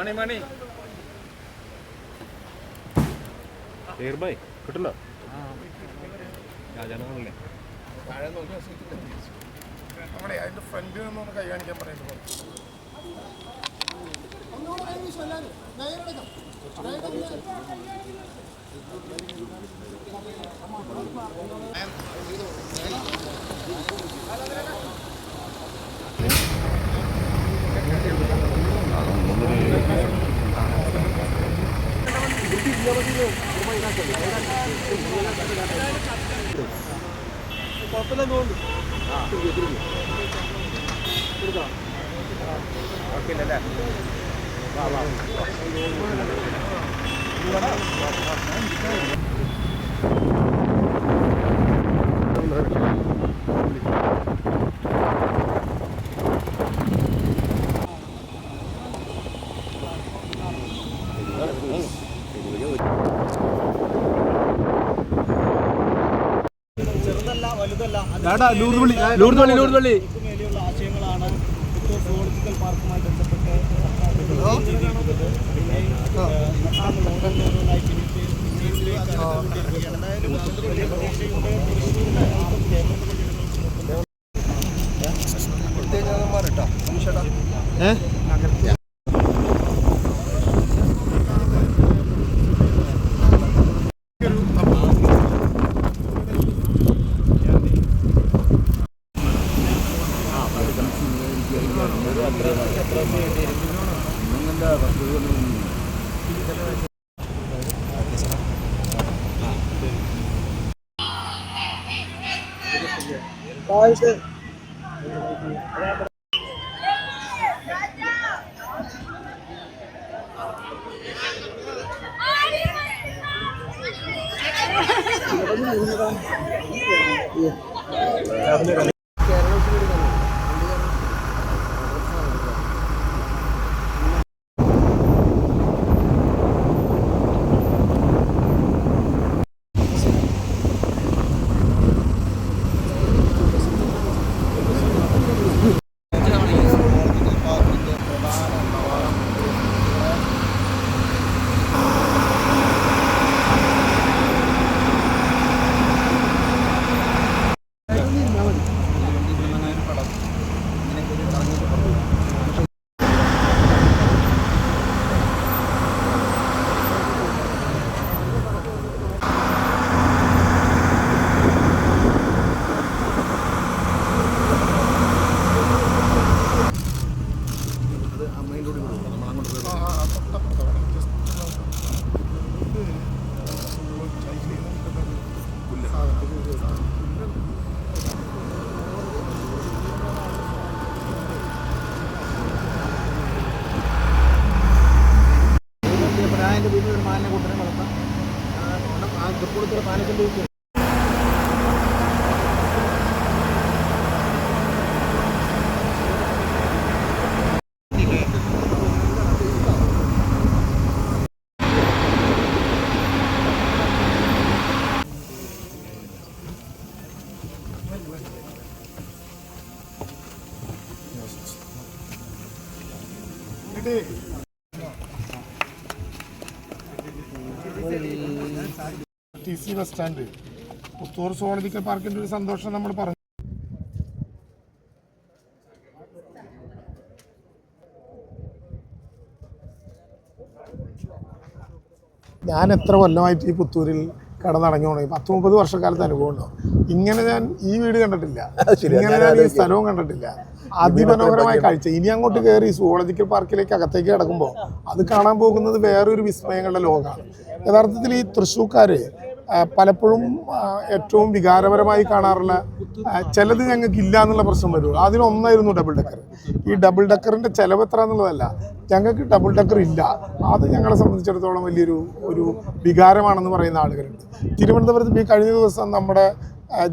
മണി മണി കിട്ടില്ല അതിന്റെ ഫ്രണ്ടിൽ നിന്നൊന്ന് കൈ കാണിക്കാൻ പറയുന്നത് പള്ളി ആശയങ്ങളാണ് സുവോളജിക്കൽ പാർക്കുമായി ബന്ധപ്പെട്ട് ഏഹ്, ഇത്തരം đi về Thank you. സി ബസ് സ്റ്റാൻഡ്. പുത്തൂർ സുവോളജിക്കൽ പാർക്കിന്റെ ഒരു സന്തോഷം നമ്മൾ പറഞ്ഞു. ഞാൻ എത്ര കൊല്ലമായിട്ട് ഈ പുത്തൂരിൽ കടന്നടങ്ങി പോണേ. പത്ത് മുപ്പത് വർഷക്കാലത്ത് അനുഭവം ഉണ്ടാവും ഇങ്ങനെ ഞാൻ ഈ വീട് കണ്ടിട്ടില്ല. ഇങ്ങനെ ഞാൻ ഈ സ്ഥലവും കണ്ടിട്ടില്ല. അതിമനോഹരമായ കാഴ്ച. ഇനി അങ്ങോട്ട് കയറി സുവോളജിക്കൽ പാർക്കിലേക്ക് അകത്തേക്ക് കിടക്കുമ്പോൾ അത് കാണാൻ പോകുന്നത് വേറൊരു വിസ്മയങ്ങളുടെ ലോകമാണ്. യഥാർത്ഥത്തിൽ ഈ തൃശ്ശൂക്കാർ പലപ്പോഴും ഏറ്റവും വികാരപരമായി കാണാറുള്ള ചിലത് ഞങ്ങൾക്ക് ഇല്ല എന്നുള്ള പ്രശ്നം വരുള്ളൂ. അതിനൊന്നായിരുന്നു ഡബിൾ ഡക്കർ ഈ ഡബിൾ ഡക്കറിന്റെ ചിലവ് എത്ര എന്നുള്ളതല്ല ഞങ്ങൾക്ക് ഡബിൾ ഡക്കർ ഇല്ല. അത് ഞങ്ങളെ സംബന്ധിച്ചിടത്തോളം വലിയൊരു ഒരു വികാരമാണെന്ന് പറയുന്ന ആളുകളുണ്ട്. തിരുവനന്തപുരത്ത് ഈ കഴിഞ്ഞ ദിവസം നമ്മുടെ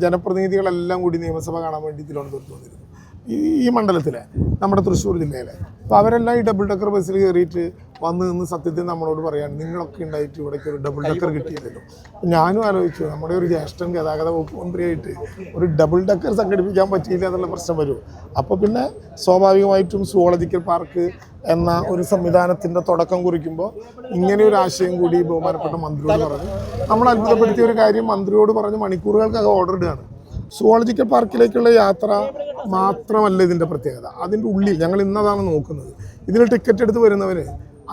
ജനപ്രതിനിധികളെല്ലാം കൂടി നിയമസഭ കാണാൻ വേണ്ടി തിരുവനന്തപുരത്ത് വന്നിരുന്നു. ഈ മണ്ഡലത്തിലെ നമ്മുടെ തൃശ്ശൂർ ജില്ലയിലെ. അപ്പോൾ അവരെല്ലാം ഈ ഡബിൾ ഡക്കർ ബസ്സിൽ കയറിയിട്ട് വന്ന് നിന്ന് സത്യത്തിൽ നമ്മളോട് പറയാണ് നിങ്ങളൊക്കെ ഉണ്ടായിട്ട് ഇവിടേക്ക് ഒരു ഡബിൾ ഡക്കർ കിട്ടിയില്ലല്ലോ. ഞാനും ആലോചിച്ചു നമ്മുടെ ഒരു ജ്യേഷ്ഠൻ ഗതാഗത വകുപ്പ് മന്ത്രിയായിട്ട് ഒരു ഡബിൾ ഡക്കർ സംഘടിപ്പിക്കാൻ പറ്റിയില്ല എന്നുള്ള പ്രശ്നം വരും. അപ്പോൾ പിന്നെ സ്വാഭാവികമായിട്ടും സുവോളജിക്കൽ പാർക്ക് എന്ന ഒരു സംവിധാനത്തിന്റെ തുടക്കം കുറിക്കുമ്പോൾ ഇങ്ങനെ ഒരു ആശയം കൂടി ബഹുമാനപ്പെട്ട മന്ത്രിയോട് പറഞ്ഞു. നമ്മൾ അത്ഭുതപ്പെടുത്തിയ ഒരു കാര്യം മന്ത്രിയോട് പറഞ്ഞ് മണിക്കൂറുകൾക്കകം ഓർഡർ ഇടുകയാണ്. സുവോളജിക്കൽ പാർക്കിലേക്കുള്ള യാത്ര മാത്രമല്ല ഇതിന്റെ പ്രത്യേകത. അതിന്റെ ഉള്ളിൽ ഞങ്ങൾ ഇന്നതാണ് നോക്കുന്നത്. ഇതിൽ ടിക്കറ്റ് എടുത്ത് വരുന്നവന്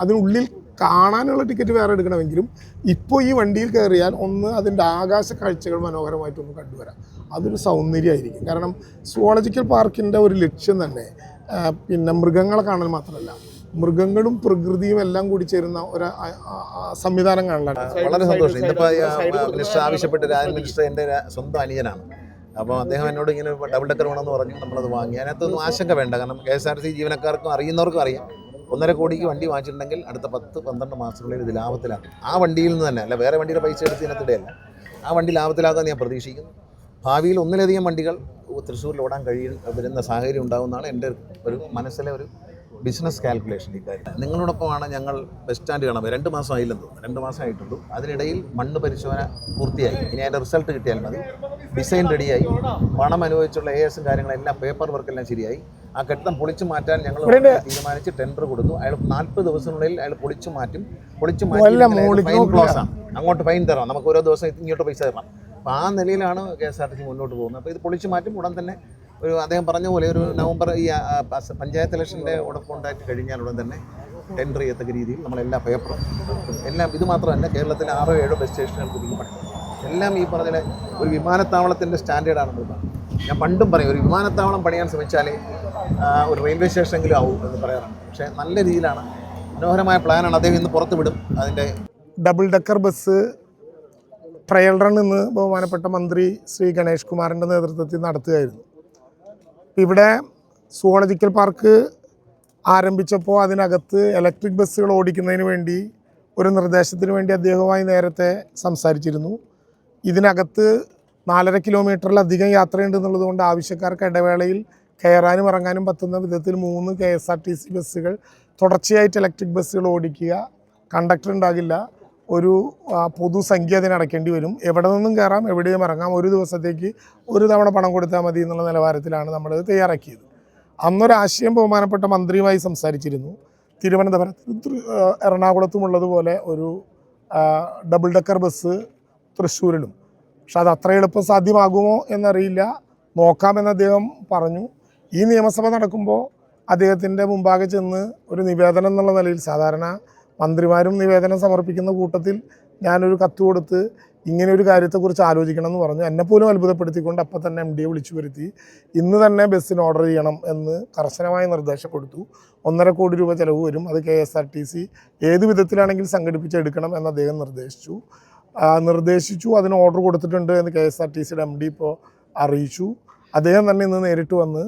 അതിനുള്ളിൽ കാണാനുള്ള ടിക്കറ്റ് വേറെ എടുക്കണമെങ്കിലും ഇപ്പോൾ ഈ വണ്ടിയിൽ കയറിയാൽ ഒന്ന് അതിന്റെ ആകാശ കാഴ്ചകൾ മനോഹരമായിട്ടൊന്ന് കണ്ടുവരാം. അതൊരു സൗന്ദര്യമായിരിക്കും. കാരണം സുവോളജിക്കൽ പാർക്കിന്റെ ഒരു ലക്ഷ്യം തന്നെ പിന്നെ മൃഗങ്ങളെ കാണൽ മാത്രമല്ല. മൃഗങ്ങളും പ്രകൃതിയും എല്ലാം കൂടി ചേരുന്ന ഒരു സംവിധാനം കാണലാണ്. വളരെ സന്തോഷം. ഇന്നിപ്പോൾ ആവശ്യപ്പെട്ട് രാജൻ മിനിസ്റ്റർ എന്റെ സ്വന്തം അനുജനാണ് അപ്പോൾ അദ്ദേഹം എന്നോട് ഇങ്ങനെ ഡബിൾ ഡെക്കർ വേണമെന്ന് പറഞ്ഞു. നമ്മളത് വാങ്ങി. അതിനകത്തൊന്നും ആശങ്ക വേണ്ട. കാരണം കെ എസ് ആർ സി ജീവനക്കാർക്കും അറിയുന്നവർക്കും അറിയാം. ഒന്നര കോടിക്ക് വണ്ടി വാങ്ങിച്ചിട്ടുണ്ടെങ്കിൽ അടുത്ത പത്ത് പന്ത്രണ്ട് മാസത്തിനുള്ളിൽ ഇത് ലാഭത്തിലാക്കും ആ വണ്ടിയിൽ നിന്ന് തന്നെ അല്ല വേറെ വണ്ടിയുടെ പൈസ എടുത്ത് ഇതിനകത്തിടെയല്ല ആ വണ്ടി ലാഭത്തിലാക്കാൻ ഞാൻ പ്രതീക്ഷിക്കുന്നു. ഭാവിയിൽ ഒന്നിലധികം വണ്ടികൾ തൃശ്ശൂരിൽ ഓടാൻ കഴിയും വരുന്ന സാഹചര്യം ഉണ്ടാകുമെന്നാണ് എന്റെ ഒരു മനസ്സിലെ ഒരു ബിസിനസ് കാൽക്കുലേഷൻ ഇക്കാര്യം നിങ്ങളോടൊപ്പമാണ് ഞങ്ങൾ ബസ് സ്റ്റാൻഡ് കാണാൻ രണ്ട് മാസം ആയില്ലെന്നു തോന്നുന്നു. രണ്ട് മാസം ആയിട്ടുള്ളൂ. അതിനിടയിൽ മണ്ണ് പരിശോധന പൂർത്തിയായി. ഇനി അതിന്റെ റിസൾട്ട് കിട്ടിയാൽ മതി. ഡിസൈൻ റെഡിയായി പണം അനുഭവിച്ചുള്ള എ എസും കാര്യങ്ങളെല്ലാം പേപ്പർ വർക്കെല്ലാം ശരിയായി. ആ കെട്ടിടം പൊളിച്ചു മാറ്റാൻ ഞങ്ങൾ തീരുമാനിച്ച് ടെൻഡർ കൊടുത്തു. അയാൾ നാൽപ്പത് ദിവസത്തിനുള്ളിൽ അയാൾ പൊളിച്ചു മാറ്റും. പൊളിച്ചു മാറ്റി ഫൈൻ ക്ലോസ് ആണ്. അങ്ങോട്ട് ഫൈൻ തരണം. നമുക്ക് ഓരോ ദിവസം ഇങ്ങോട്ട് പൈസ തരണം. അപ്പോൾ ആ നിലയിലാണ് K S R T C മുന്നോട്ട് പോകുന്നത്. അപ്പോൾ ഇത് പൊളിച്ചു മാറ്റും. ഉടൻ തന്നെ ഒരു അദ്ദേഹം പറഞ്ഞ പോലെ ഒരു നവംബർ ഈ പഞ്ചായത്ത് ഇലക്ഷന്റെ ഉടൻ കോണ്ടാക്ട് കഴിഞ്ഞാൽ ഉടൻ തന്നെ ടെൻഡർ ചെയ്യത്തക്ക രീതിയിൽ നമ്മളെല്ലാ പേപ്പറും എല്ലാം ഇത് മാത്രമല്ല കേരളത്തിലെ ആറോ ഏഴോ ബസ് സ്റ്റേഷനുകൾ പുതുക്കി എല്ലാം ഈ പറഞ്ഞ ഒരു വിമാനത്താവളത്തിന്റെ സ്റ്റാൻഡേർഡാണെന്ന് പറഞ്ഞു. ഞാൻ പണ്ടും പറയും ഒരു വിമാനത്താവളം പണിയാൻ ശ്രമിച്ചാലേ ഒരു റെയിൽവേ സ്റ്റേഷനെങ്കിലും ആവും എന്ന് പറയാറുണ്ട്. പക്ഷേ നല്ല രീതിയിലാണ്. മനോഹരമായ പ്ലാനാണ് അദ്ദേഹം ഇന്ന് പുറത്ത് വിടും അതിന്റെ double decker bus trial run ഇന്ന് ബഹുമാനപ്പെട്ട മന്ത്രി ശ്രീ ഗണേഷ് കുമാറിന്റെ നേതൃത്വത്തിൽ നടത്തുകയായിരുന്നു. ഇവിടെ സുവോളജിക്കൽ പാർക്ക് ആരംഭിച്ചപ്പോൾ അതിനകത്ത് ഇലക്ട്രിക് ബസ്സുകൾ ഓടിക്കുന്നതിന് വേണ്ടി ഒരു നിർദ്ദേശത്തിന് വേണ്ടി അദ്ദേഹവുമായി നേരത്തെ സംസാരിച്ചിരുന്നു. ഇതിനകത്ത് നാലര കിലോമീറ്ററിലധികം യാത്രയുണ്ട് എന്നുള്ളതുകൊണ്ട് ആവശ്യക്കാർക്ക് ഇടവേളയിൽ കയറാനും ഇറങ്ങാനും പറ്റുന്ന വിധത്തിൽ മൂന്ന് K S R T C ബസ്സുകൾ തുടർച്ചയായിട്ട് ഇലക്ട്രിക് ബസ്സുകൾ ഓടിക്കുക. കണ്ടക്ടർ ഉണ്ടാകില്ല. ഒരു പൊതുസംഖ്യ അതിന് അടയ്ക്കേണ്ടി വരും. എവിടെ നിന്നും കയറാം എവിടെയും ഇറങ്ങാം ഒരു ദിവസത്തേക്ക് ഒരു തവണ പണം കൊടുത്താൽ മതി എന്നുള്ള നിലവാരത്തിലാണ് നമ്മൾ തയ്യാറാക്കിയത്. അന്നൊരാശയം ബഹുമാനപ്പെട്ട മന്ത്രിയുമായി സംസാരിച്ചിരുന്നു. തിരുവനന്തപുരത്ത് എറണാകുളത്തുമുള്ളതുപോലെ ഒരു ഡബിൾ ഡെക്കർ ബസ് തൃശ്ശൂരിലും. പക്ഷെ അത് അത്ര എളുപ്പം സാധ്യമാകുമോ എന്നറിയില്ല. നോക്കാമെന്ന് അദ്ദേഹം പറഞ്ഞു. ഈ നിയമസഭ നടക്കുമ്പോൾ അദ്ദേഹത്തിന്റെ മുമ്പാകെ ചെന്ന് ഒരു നിവേദനം എന്നുള്ള നിലയിൽ സാധാരണ മന്ത്രിമാരും നിവേദനം സമർപ്പിക്കുന്ന കൂട്ടത്തിൽ ഞാനൊരു കത്ത് കൊടുത്ത് ഇങ്ങനെ ഒരു കാര്യത്തെക്കുറിച്ച് ആലോചിക്കണം എന്ന് പറഞ്ഞു. എന്നെപ്പോലും അത്ഭുതപ്പെടുത്തിക്കൊണ്ട് അപ്പം തന്നെ എം ഡിയെ വിളിച്ചു വരുത്തി. ഇന്ന് തന്നെ ബസ്സിന് ഓർഡർ ചെയ്യണം എന്ന് കർശനമായി കൊടുത്തു ഒന്നര കോടി രൂപ ചിലവ് വരും. അത് K S R T C ഏത് വിധത്തിലാണെങ്കിലും സംഘടിപ്പിച്ചെടുക്കണം എന്ന് അദ്ദേഹം നിർദ്ദേശിച്ചു. നിർദ്ദേശിച്ചു. അതിന് ഓർഡർ കൊടുത്തിട്ടുണ്ട് എന്ന് കെ എസ് ആർ ടി സിയുടെ എം ഡി ഇപ്പോൾ അറിയിച്ചു. അദ്ദേഹം തന്നെ ഇന്ന് നേരിട്ട് വന്ന്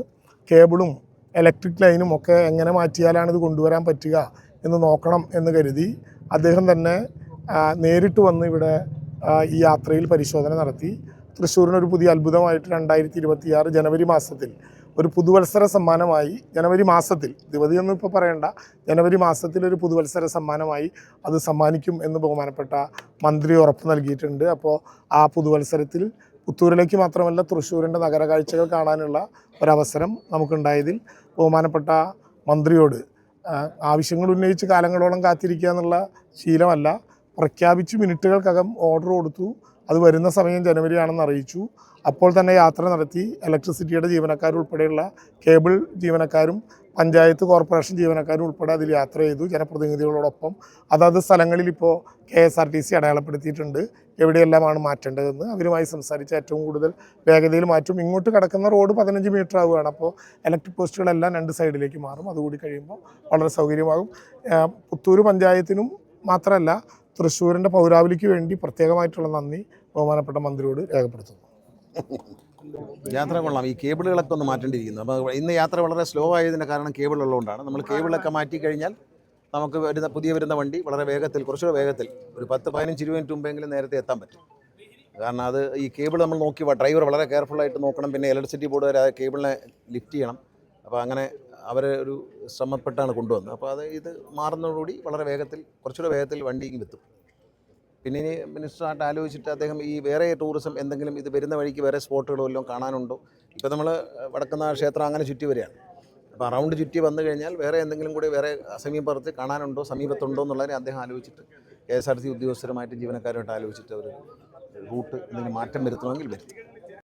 കേബിളും ഇലക്ട്രിക് ലൈനും ഒക്കെ എങ്ങനെ മാറ്റിയാലാണ് ഇത് കൊണ്ടുവരാൻ പറ്റുക? എന്ന് നോക്കണം എന്ന് കരുതി അദ്ദേഹം തന്നെ നേരിട്ട് വന്ന് ഇവിടെ ഈ യാത്രയിൽ പരിശോധന നടത്തി. തൃശ്ശൂരിനൊരു പുതിയ അത്ഭുതമായിട്ട് രണ്ടായിരത്തി ഇരുപത്തിയാറ് ജനുവരി മാസത്തിൽ ഒരു പുതുവത്സര സമ്മാനമായി ജനുവരി മാസത്തിൽ ദിവതിയൊന്നും ഇപ്പോൾ പറയണ്ട ജനുവരി മാസത്തിൽ ഒരു പുതുവത്സര സമ്മാനമായി അത് സമ്മാനിക്കും എന്ന് ബഹുമാനപ്പെട്ട മന്ത്രി ഉറപ്പ് നൽകിയിട്ടുണ്ട്. അപ്പോൾ ആ പുതുവത്സരത്തിൽ പുത്തൂരിലേക്ക് മാത്രമല്ല തൃശ്ശൂരിന്റെ നഗര കാഴ്ചകൾ കാണാനുള്ള ഒരവസരം നമുക്കുണ്ടായതിൽ ബഹുമാനപ്പെട്ട മന്ത്രിയോട് ആവശ്യങ്ങൾ ഉന്നയിച്ച് കാലങ്ങളോളം കാത്തിരിക്കുക എന്നുള്ള ശീലമല്ല. പ്രഖ്യാപിച്ച് മിനിറ്റുകൾക്കകം ഓർഡർ കൊടുത്തു. അത് വരുന്ന സമയം ജനുവരി ആണെന്ന് അറിയിച്ചു. അപ്പോൾ തന്നെ യാത്ര നടത്തി ഇലക്ട്രിസിറ്റിയുടെ ജീവനക്കാരുൾപ്പെടെയുള്ള കേബിൾ ജീവനക്കാരും പഞ്ചായത്ത് കോർപ്പറേഷൻ ജീവനക്കാരും ഉൾപ്പെടെ അതിൽ യാത്ര ചെയ്തു ജനപ്രതിനിധികളോടൊപ്പം. അതാത് സ്ഥലങ്ങളിൽ ഇപ്പോൾ K S R T C അടയാളപ്പെടുത്തിയിട്ടുണ്ട്. എവിടെയെല്ലാമാണ് മാറ്റേണ്ടതെന്ന് അവരുമായി സംസാരിച്ച് ഏറ്റവും കൂടുതൽ വേഗതയിൽ മാറ്റും. ഇങ്ങോട്ട് കിടക്കുന്ന റോഡ് പതിനഞ്ച് മീറ്റർ ആവുകയാണ്. അപ്പോൾ ഇലക്ട്രിക് പോസ്റ്റുകളെല്ലാം രണ്ട് സൈഡിലേക്ക് മാറും. അതുകൂടി കഴിയുമ്പോൾ വളരെ സൗകര്യമാകും. പുത്തൂർ പഞ്ചായത്തിനും മാത്രമല്ല തൃശ്ശൂരിന്റെ പൗരാവലിക്ക് വേണ്ടി പ്രത്യേകമായിട്ടുള്ള നന്ദി ബഹുമാനപ്പെട്ട മന്ത്രിയോട് രേഖപ്പെടുത്തുന്നു. യാത്ര കൊള്ളാം. ഈ കേബിളുകളൊക്കെ ഒന്ന് മാറ്റേണ്ടിയിരിക്കുന്നു. അപ്പോൾ ഇന്ന് യാത്ര വളരെ സ്ലോ ആയതിന്റെ കാരണം കേബിൾ ഉള്ളതുകൊണ്ടാണ്. നമ്മൾ കേബിളൊക്കെ മാറ്റി കഴിഞ്ഞാൽ നമുക്ക് വരുന്ന പുതിയ വരുന്ന വണ്ടി വളരെ വേഗത്തിൽ കുറച്ചുകൂടെ വേഗത്തിൽ ഒരു പത്ത് പതിനഞ്ച് ഇരുപത് മിനിറ്റ് മുമ്പെങ്കിലും നേരത്തെ എത്താൻ പറ്റും. കാരണം അത് ഈ കേബിൾ നമ്മൾ നോക്കി ഡ്രൈവർ വളരെ കെയർഫുള്ളായിട്ട് നോക്കണം. പിന്നെ ഇലക്ട്രിസിറ്റി ബോർഡ് വരെ ആ കേബിളിനെ ലിഫ്റ്റ് ചെയ്യണം. അപ്പോൾ അങ്ങനെ അവർ ഒരു ശ്രമപ്പെട്ടാണ് കൊണ്ടുവന്നത്. അപ്പോൾ അത് ഇത് മാറുന്നതോടുകൂടി വളരെ വേഗത്തിൽ കുറച്ചുകൂടെ വേഗത്തിൽ വണ്ടി ഇങ്ങ് എത്തും. പിന്നെ ഇനി മിനിസ്റ്ററായിട്ട് ആലോചിച്ചിട്ട് അദ്ദേഹം ഈ വേറെ ടൂറിസം എന്തെങ്കിലും ഇത് വരുന്ന വഴിക്ക് വേറെ സ്പോട്ടുകളോ എല്ലാം കാണാനുണ്ടോ? ഇപ്പോൾ നമ്മൾ വടക്കുന്ന ക്ഷേത്രം അങ്ങനെ ചുറ്റി വരികയാണ്. അപ്പോൾ അറൗണ്ട് ചുറ്റി വന്നു കഴിഞ്ഞാൽ വേറെ എന്തെങ്കിലും കൂടി വേറെ സമീപത്ത് കാണാനുണ്ടോ? സമീപത്തുണ്ടോ എന്നുള്ളതിനെ അദ്ദേഹം ആലോചിച്ചിട്ട് കെ എസ് ആർ സി ഉദ്യോഗസ്ഥരുമായിട്ട് ജീവനക്കാരുമായിട്ട് ആലോചിച്ചിട്ട് അവർ റൂട്ട് എന്തെങ്കിലും മാറ്റം വരുത്തണമെങ്കിൽ വരുത്തും.